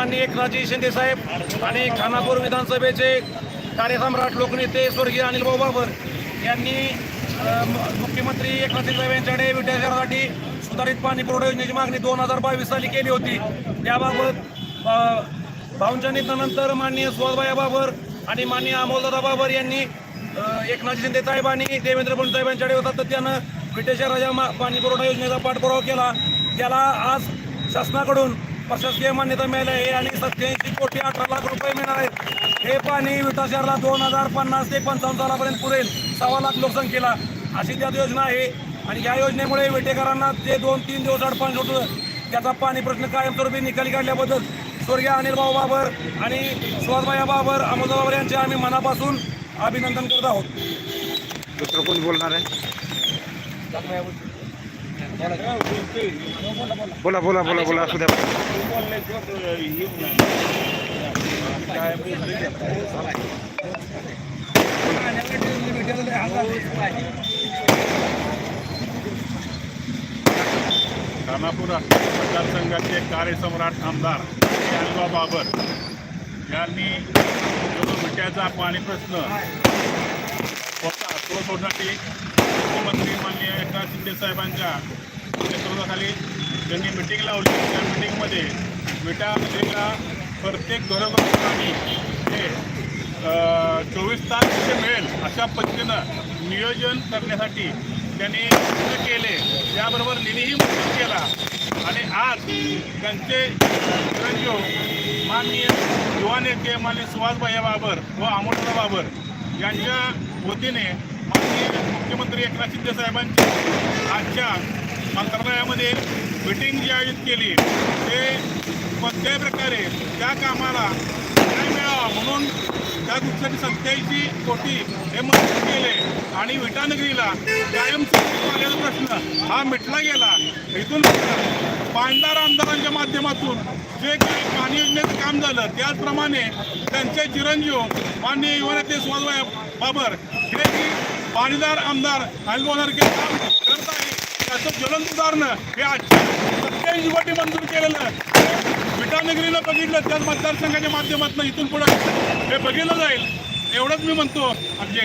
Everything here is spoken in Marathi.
माननीय एकनाथजी शिंदे साहेब आणि खानापूर विधानसभेचे कार्यसम्राट लोकनेते स्वर्गीय अनिल भाऊ बाबर यांनी मुख्यमंत्री एकनाथ शिंदे साहेब यांच्याकडे विद्यार्थ्यांसाठी सुधारित पाणी पुरवठा योजनेची मागणी दोन हजार बावीस साली केली होती. त्याबाबत भाऊंच्या निधनानंतर माननीय सुहासबाया बाबर आणि माननीय अमोलदादा बाबर यांनी एकनाथ शिंदे साहेब आणि देवेंद्र फडणवीस साहेब यांच्याकडे सातत्यानं विटे शहराच्या पाणी पुरवठा योजनेचा पाठपुरावा केला. त्याला आज शासनाकडून प्रशासकीय मान्यता मिळाली आहे आणि सत्याऐंशी कोटी अठरा लाख रुपये मिळणार आहेत. हे पाणी विटा शहराला दोन हजार पन्नास ते पंचावन्न सालापर्यंत पुरेल. सव्वा लाख लोकसंख्येला. अशी त्यात योजना आहे. आणि या योजनेमुळे विटेकरांना जे दोन तीन दिवस अडपाण होतं त्याचा पाणी प्रश्न कायमस्वरूपी निकाली काढल्याबद्दल स्वर्गीय अनिल भाऊ बाबर आणि सुहासभाई बाबर अमोल बाबर यांचे आम्ही मनापासून अभिनंदन करत आहोत. दुसरं कोण बोलणार आहे? बोला बोला बोला बोला असू द्या. खानापूर मतदारसंघाचे कार्यसम्राट आमदार श्री अल्वा बाबर यांनी विट्याचा पाणी प्रश्न होता तो मुख्यमंत्री माननीय एकनाथ शिंदे साहेबांच्या नेतृत्वाखाली त्यांनी मिटिंग लावली. त्या मिटिंगमध्ये विटा नदीला प्रत्येक घरोघरी पाणी हे चोवीस तास तिथे मिळेल अशा पद्धतीनं नियोजन करण्यासाठी त्यांनी प्रयत्न केले. त्याबरोबर निधीही मंजूर केला. आणि आज त्यांचे चिरंजीव माननीय युवा नेते माननीय सुहासभाई बाबर व अमोलराव बाबर यांच्या वतीने मुख्यमंत्री एकनाथ शिंदे साहेबांची आजच्या मंत्रालयामध्ये मिटिंग जी आयोजित केली ते कोणत्याही प्रकारे त्या कामाला न्याय मिळावा म्हणून त्या गोष्टीसाठी सत्याऐंशी कोटी हे मंजूर केले आणि विटानगरीला कायमस्वरूपी प्रश्न हा मिटला गेला. इथून पांडार आमदारांच्या माध्यमातून जे काही पाणी योजनेचं काम झालं त्याचप्रमाणे त्यांचे चिरंजीव माननीय युवा नेते सुभाषभाई बाबर हे पाणीदार आमदार अनिल काम करत आहे. त्याचं ज्वलंत उदाहरणं हे आजच्या सत्याऐंशी कोटी मंजूर केलेलं विटानगरीनं बघितलं त्याच मतदारसंघाच्या माध्यमातून इथून पुढे हे बघितलं जाईल. एवढंच मी म्हणतो आणि